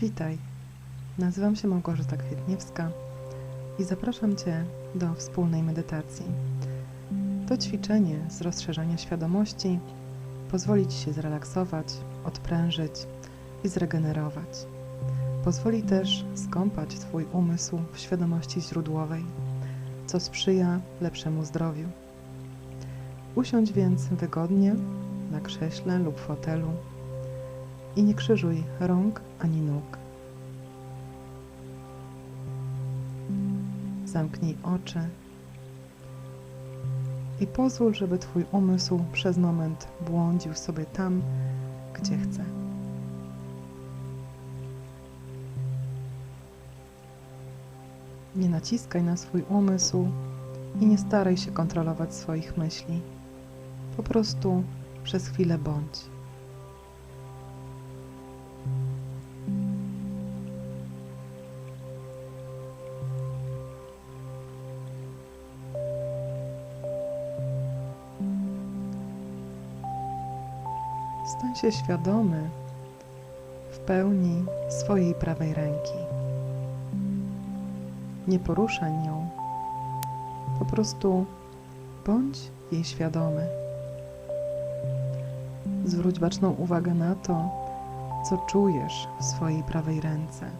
Witaj. Nazywam się Małgorzata Kwietniewska i zapraszam Cię do wspólnej medytacji. To ćwiczenie z rozszerzania świadomości pozwoli Ci się zrelaksować, odprężyć i zregenerować. Pozwoli też skąpać Twój umysł w świadomości źródłowej, co sprzyja lepszemu zdrowiu. Usiądź więc wygodnie na krześle lub fotelu i nie krzyżuj rąk ani nóg. Zamknij oczy i pozwól, żeby Twój umysł przez moment błądził sobie tam, gdzie chce. Nie naciskaj na swój umysł i nie staraj się kontrolować swoich myśli. Po prostu przez chwilę bądź. Się świadomy w pełni swojej prawej ręki. Nie poruszaj nią, po prostu bądź jej świadomy. Zwróć baczną uwagę na to, co czujesz w swojej prawej ręce.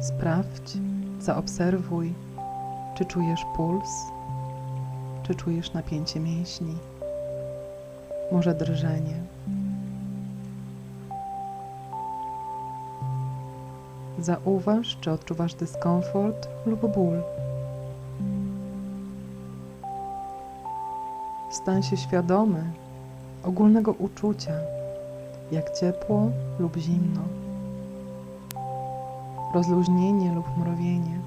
Sprawdź, zaobserwuj, czy czujesz puls, czy czujesz napięcie mięśni, może drżenie. Zauważ, czy odczuwasz dyskomfort lub ból. Stań się świadomy ogólnego uczucia, jak ciepło lub zimno, rozluźnienie lub mrowienie.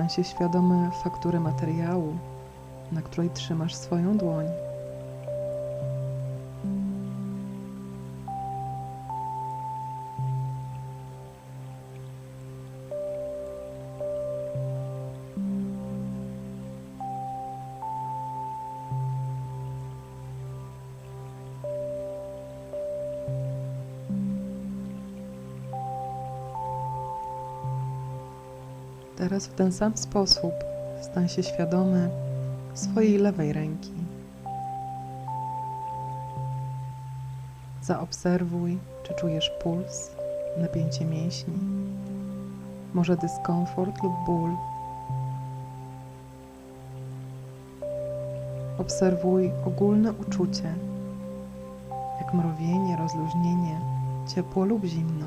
Stań się świadomy faktury materiału, na której trzymasz swoją dłoń. Teraz w ten sam sposób stań się świadomy swojej lewej ręki. Zaobserwuj, czy czujesz puls, napięcie mięśni, może dyskomfort lub ból. Obserwuj ogólne uczucie, jak mrowienie, rozluźnienie, ciepło lub zimno.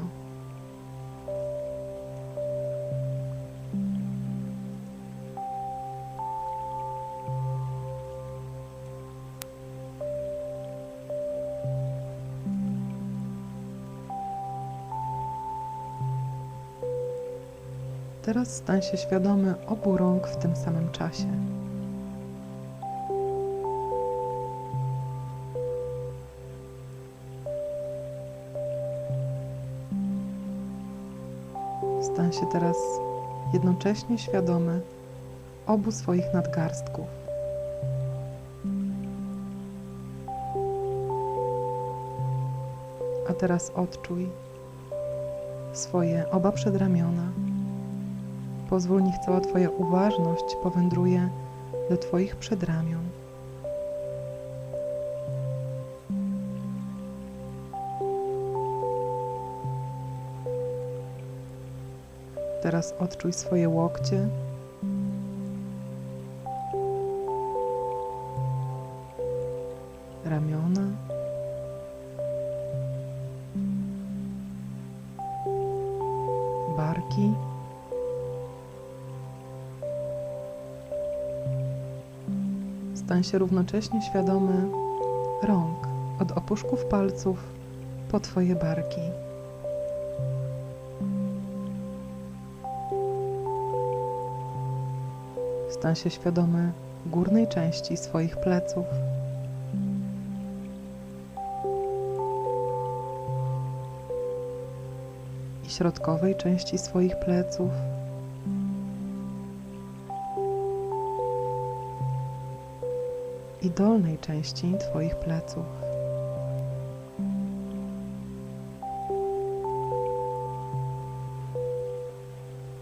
Teraz stań się świadomy obu rąk w tym samym czasie. Stań się teraz jednocześnie świadomy obu swoich nadgarstków. A teraz odczuj swoje oba przedramiona. Pozwól, niech cała Twoja uważność powędruje do Twoich przedramion. Teraz odczuj swoje łokcie. Się równocześnie świadomy rąk od opuszków palców po Twoje barki. Stań się świadomy górnej części swoich pleców. I środkowej części swoich pleców. Dolnej części Twoich pleców.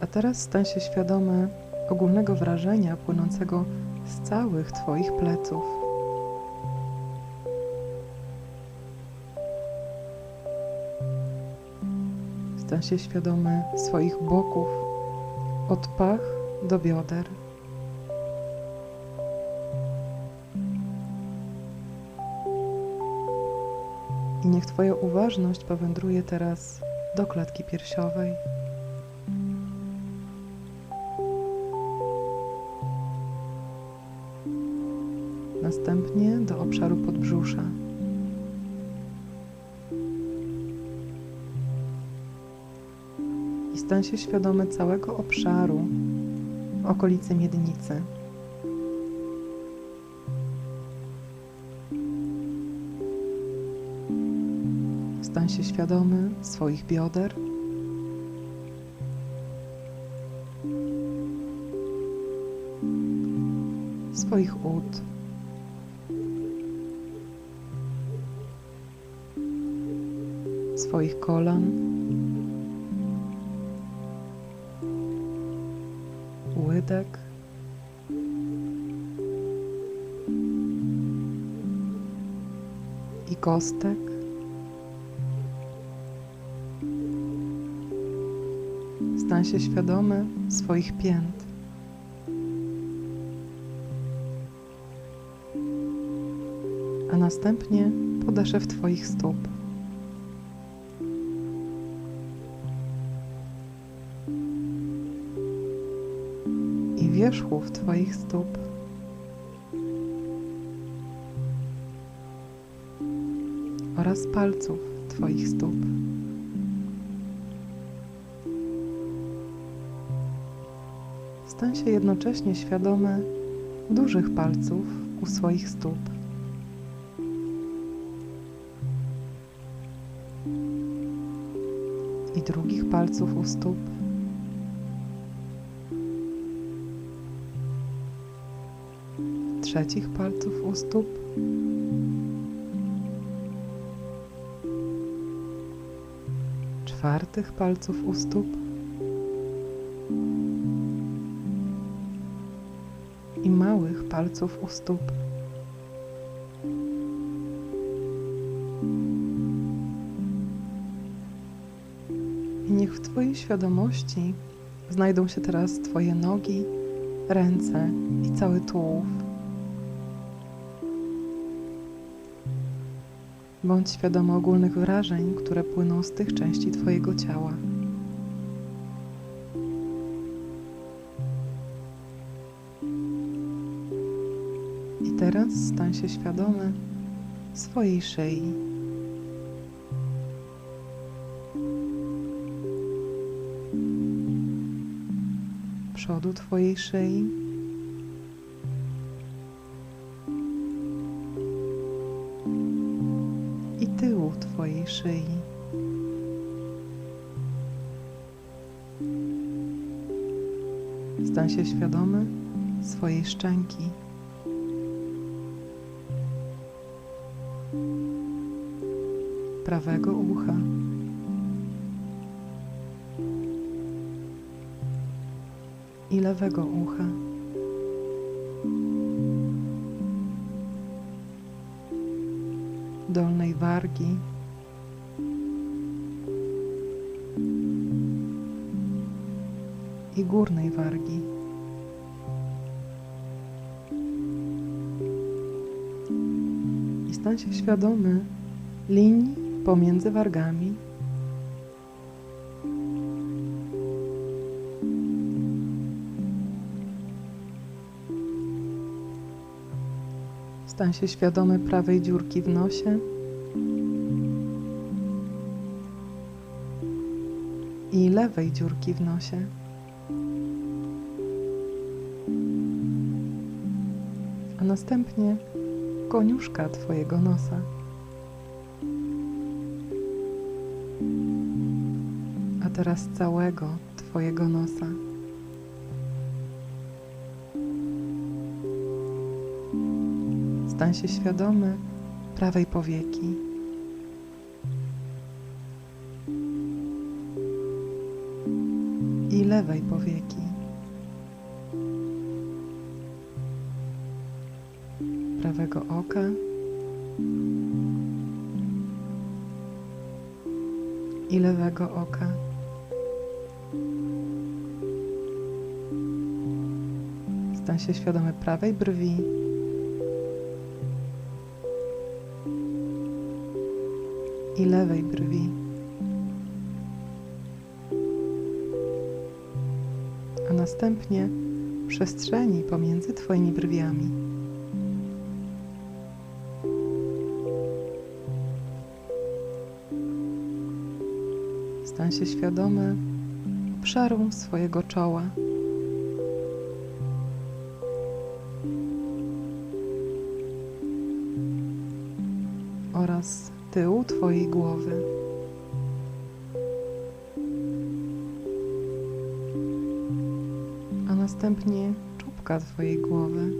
A teraz stań się świadomy ogólnego wrażenia płynącego z całych Twoich pleców. Stań się świadomy swoich boków, od pach do bioder. Niech Twoja uważność powędruje teraz do klatki piersiowej. Następnie do obszaru podbrzusza. I stań się świadomy całego obszaru w okolicy miednicy. Stań się świadomy swoich bioder. Swoich ud. Swoich kolan. Łydek. I kostek. Się świadomy swoich pięt. A następnie podeszew Twoich stóp. I wierzchów Twoich stóp. Oraz palców Twoich stóp. Stań się jednocześnie świadomy dużych palców u swoich stóp. I drugich palców u stóp. Trzecich palców u stóp. Czwartych palców u stóp. Palców u stóp. I niech w Twojej świadomości znajdą się teraz Twoje nogi, ręce i cały tułów. Bądź świadomy ogólnych wrażeń, które płyną z tych części Twojego ciała. Stań się świadomy swojej szyi. Przodu Twojej szyi. I tyłu Twojej szyi. Stań się świadomy swojej szczęki. Prawego ucha. I lewego ucha. Dolnej wargi. I górnej wargi. Stań się świadomy linii pomiędzy wargami. Stań się świadomy prawej dziurki w nosie i lewej dziurki w nosie. A następnie koniuszka Twojego nosa. Teraz całego Twojego nosa. Stań się świadomy prawej powieki. I lewej powieki. Prawego oka. I lewego oka. Stań się świadomy prawej brwi. I lewej brwi. A następnie przestrzeni pomiędzy Twoimi brwiami. Stań się świadomy obszaru swojego czoła. Oraz tyłu Twojej głowy. A następnie czubka Twojej głowy.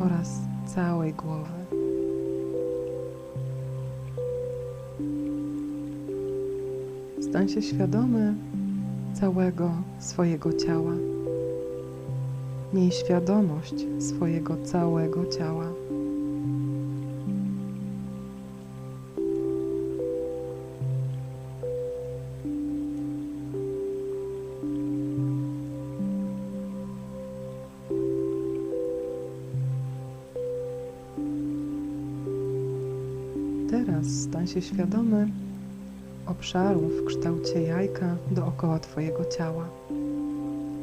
Oraz całej głowy. Stań się świadomy całego swojego ciała. Miej świadomość swojego całego ciała. Teraz stań się świadomy obszaru w kształcie jajka dookoła Twojego ciała.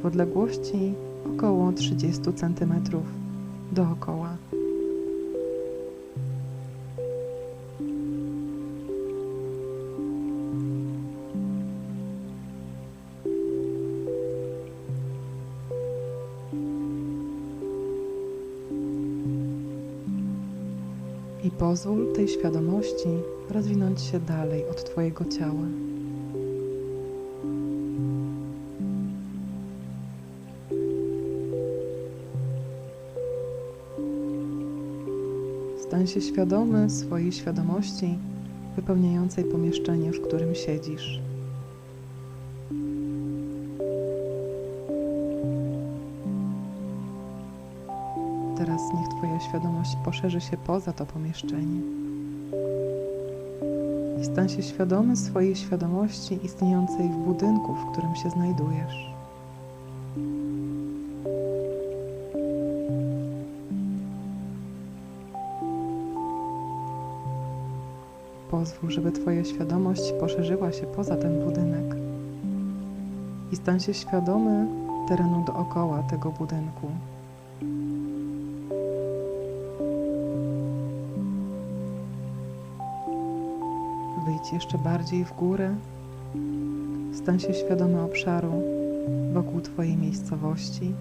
W odległości około 30 cm dookoła. I pozwól tej świadomości rozwinąć się dalej od Twojego ciała. Się świadomy swojej świadomości wypełniającej pomieszczenie, w którym siedzisz. Teraz niech Twoja świadomość poszerzy się poza to pomieszczenie. I stań się świadomy swojej świadomości istniejącej w budynku, w którym się znajdujesz. Pozwól, żeby Twoja świadomość poszerzyła się poza ten budynek i stań się świadomy terenu dookoła tego budynku. Wyjdź jeszcze bardziej w górę. Stań się świadomy obszaru wokół Twojej miejscowości,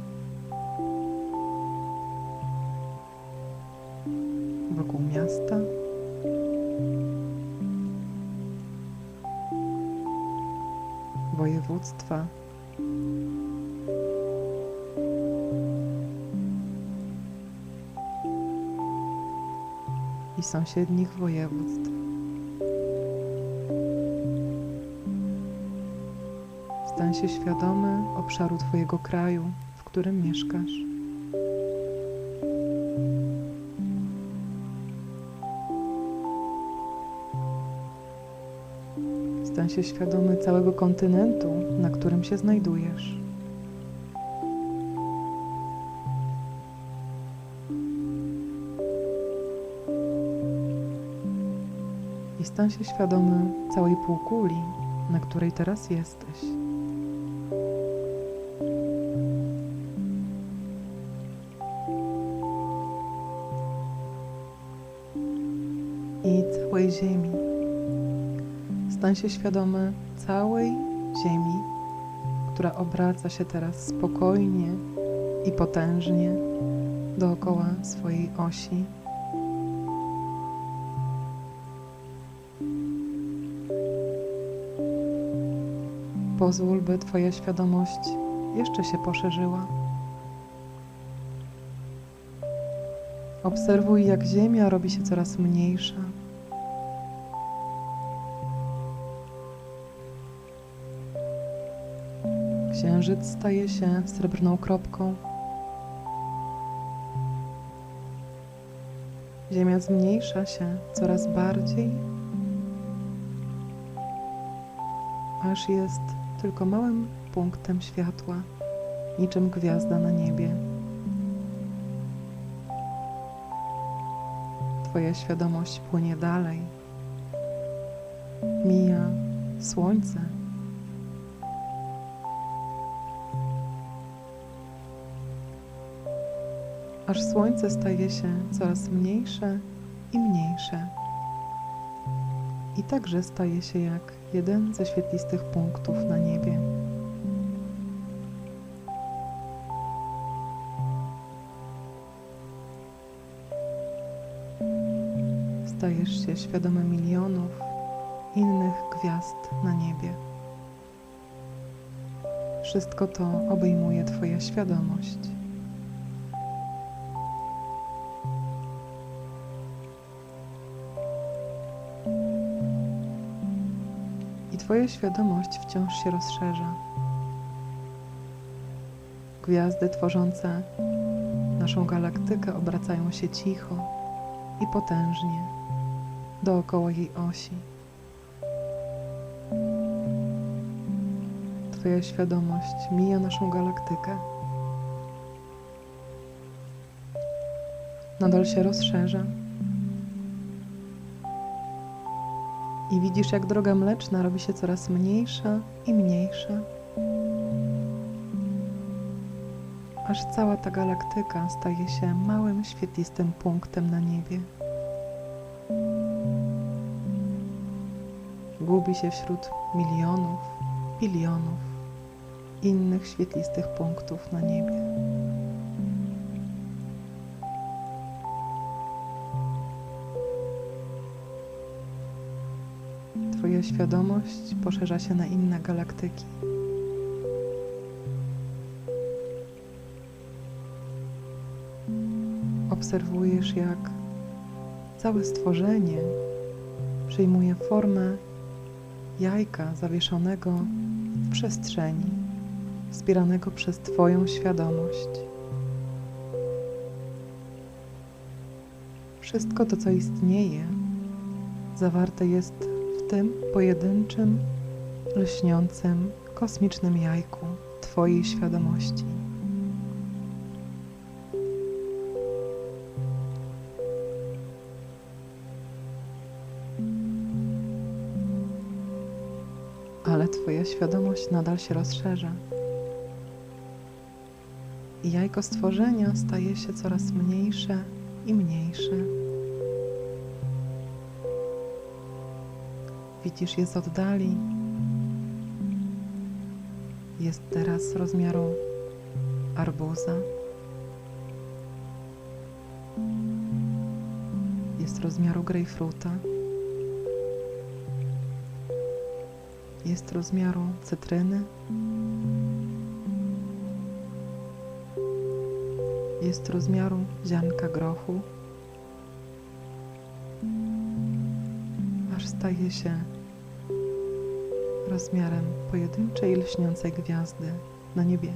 wokół miasta. Województwa. I sąsiednich województw. Stań się świadomy obszaru Twojego kraju, w którym mieszkasz. Się świadomy całego kontynentu, na którym się znajdujesz. I stań się świadomy całej półkuli, na której teraz jesteś. Się świadomy całej Ziemi, która obraca się teraz spokojnie i potężnie dookoła swojej osi. Pozwól, by Twoja świadomość jeszcze się poszerzyła. Obserwuj, jak Ziemia robi się coraz mniejsza. Księżyc staje się srebrną kropką. Ziemia zmniejsza się coraz bardziej, aż jest tylko małym punktem światła, niczym gwiazda na niebie. Twoja świadomość płynie dalej, mija słońce. Aż słońce staje się coraz mniejsze i mniejsze. I także staje się jak jeden ze świetlistych punktów na niebie. Stajesz się świadomy milionów innych gwiazd na niebie. Wszystko to obejmuje Twoja świadomość. Twoja świadomość wciąż się rozszerza. Gwiazdy tworzące naszą galaktykę obracają się cicho i potężnie dookoła jej osi. Twoja świadomość mija naszą galaktykę. Nadal się rozszerza. Widzisz, jak droga mleczna robi się coraz mniejsza i mniejsza. Aż cała ta galaktyka staje się małym, świetlistym punktem na niebie. Gubi się wśród milionów, bilionów innych świetlistych punktów na niebie. Świadomość poszerza się na inne galaktyki. Obserwujesz, jak całe stworzenie przyjmuje formę jajka zawieszonego w przestrzeni, wspieranego przez Twoją świadomość. Wszystko to, co istnieje, zawarte jest tym pojedynczym, lśniącym, kosmicznym jajku Twojej świadomości. Ale Twoja świadomość nadal się rozszerza. I jajko stworzenia staje się coraz mniejsze i mniejsze. Widzisz je z oddali. Jest teraz rozmiaru arbuza. Jest rozmiaru grejpfruta. Jest rozmiaru cytryny. Jest rozmiaru ziarnka grochu. Staje się rozmiarem pojedynczej lśniącej gwiazdy na niebie.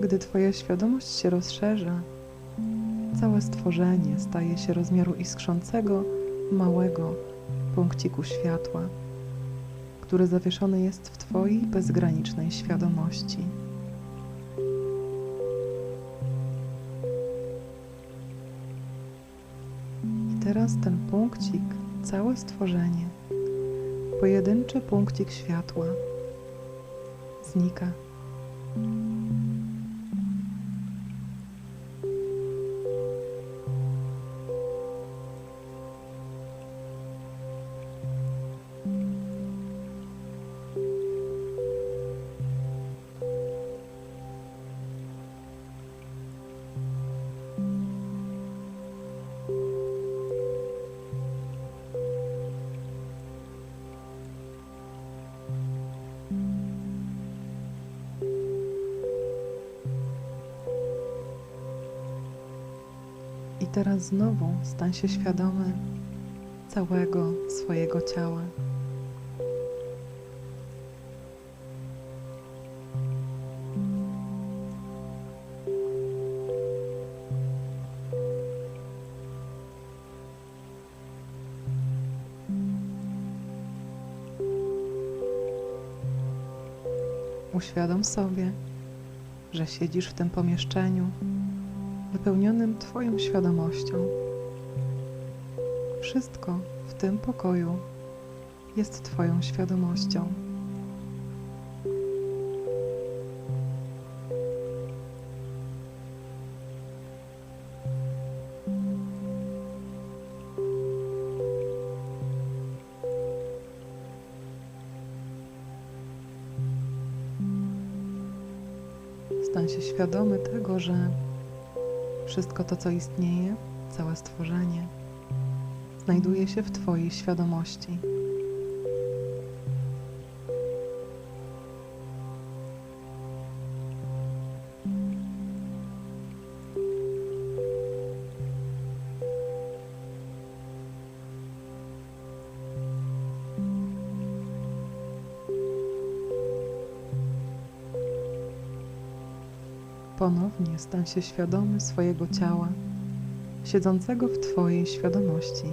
Gdy Twoja świadomość się rozszerza, całe stworzenie staje się rozmiaru iskrzącego, małego punkciku światła, który zawieszony jest w Twojej bezgranicznej świadomości. Teraz ten punkcik, całe stworzenie, pojedynczy punkcik światła znika. Znowu stań się świadomy całego swojego ciała. Uświadom sobie, że siedzisz w tym pomieszczeniu wypełnionym Twoją świadomością. Wszystko w tym pokoju jest Twoją świadomością. To, co istnieje, całe stworzenie, znajduje się w Twojej świadomości. Ponownie stań się świadomy swojego ciała, siedzącego w Twojej świadomości.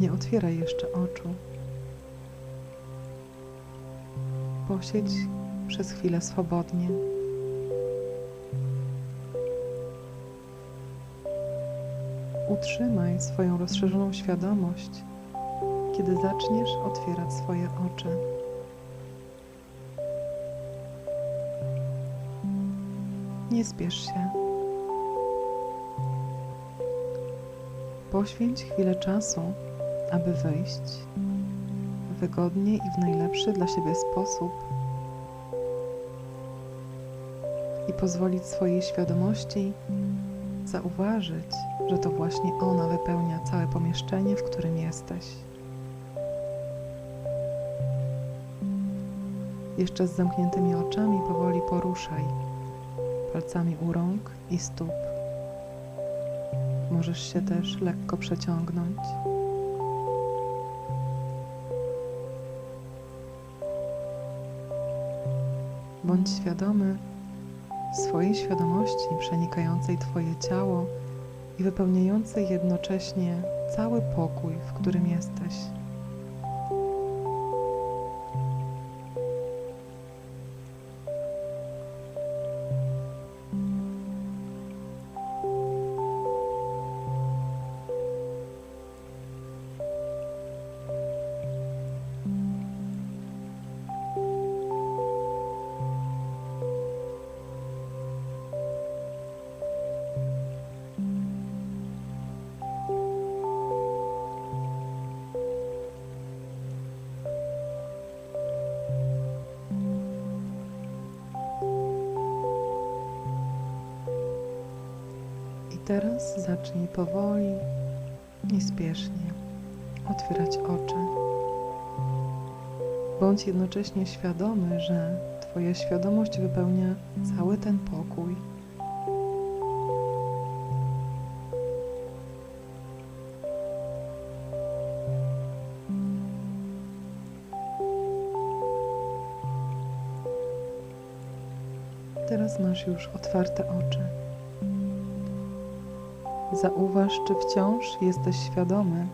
Nie otwieraj jeszcze oczu. Posiedź przez chwilę swobodnie. Utrzymaj swoją rozszerzoną świadomość kiedy zaczniesz otwierać swoje oczy. Nie spiesz się. Poświęć chwilę czasu, aby wejść wygodnie i w najlepszy dla siebie sposób i pozwolić swojej świadomości zauważyć, że to właśnie ona wypełnia całe pomieszczenie, w którym jesteś. Jeszcze z zamkniętymi oczami powoli poruszaj palcami u rąk i stóp. Możesz się też lekko przeciągnąć. Bądź świadomy swojej świadomości przenikającej Twoje ciało i wypełniającej jednocześnie cały pokój, w którym jesteś. Teraz zacznij powoli i spiesznie otwierać oczy. Bądź jednocześnie świadomy, że Twoja świadomość wypełnia cały ten pokój. Teraz masz już otwarte oczy. Zauważ, czy wciąż jesteś świadomy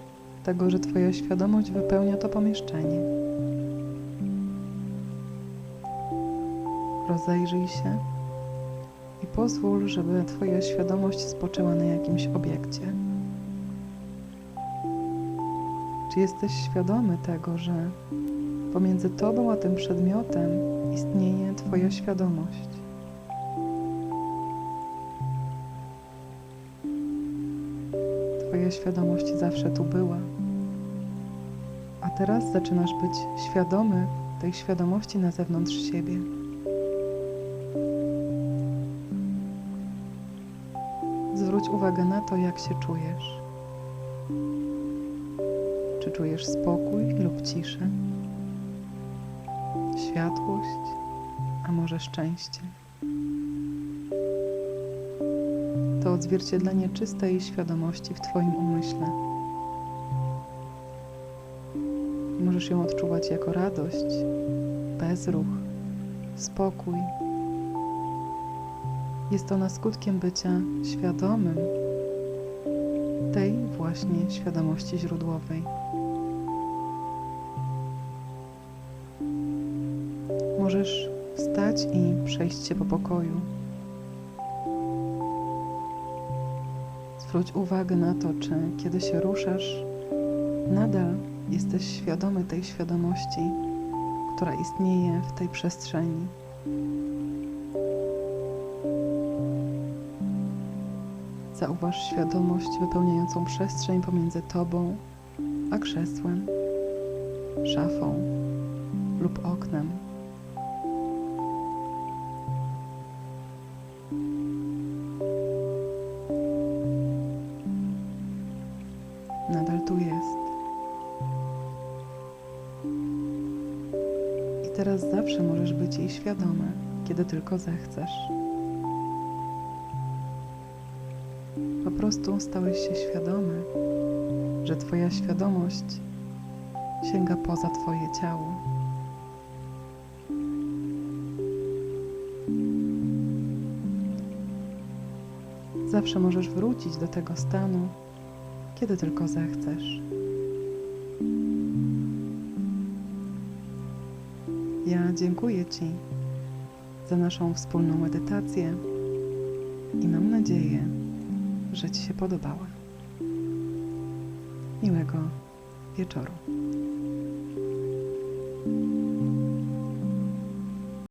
tego, że Twoja świadomość wypełnia to pomieszczenie. Rozejrzyj się i pozwól, żeby Twoja świadomość spoczęła na jakimś obiekcie. Czy jesteś świadomy tego, że pomiędzy Tobą a tym przedmiotem istnieje Twoja świadomość? Twoja świadomość zawsze tu była. A teraz zaczynasz być świadomy tej świadomości na zewnątrz siebie. Zwróć uwagę na to, jak się czujesz. Czy czujesz spokój lub ciszę? światłość, a może szczęście. To odzwierciedlenie czystej świadomości w Twoim umyśle. Możesz ją odczuwać jako radość, bezruch, spokój. Jest ona skutkiem bycia świadomym tej właśnie świadomości źródłowej. Możesz wstać i przejść się po pokoju. Zwróć uwagę na to, czy kiedy się ruszasz, nadal jesteś świadomy tej świadomości, która istnieje w tej przestrzeni. Zauważ świadomość wypełniającą przestrzeń pomiędzy tobą a krzesłem, szafą lub oknem. Jest. I teraz zawsze możesz być jej świadomy, kiedy tylko zechcesz. Po prostu stałeś się świadomy, że Twoja świadomość sięga poza Twoje ciało. Zawsze możesz wrócić do tego stanu, kiedy tylko zechcesz. Ja dziękuję Ci za naszą wspólną medytację i mam nadzieję, że Ci się podobała. Miłego wieczoru.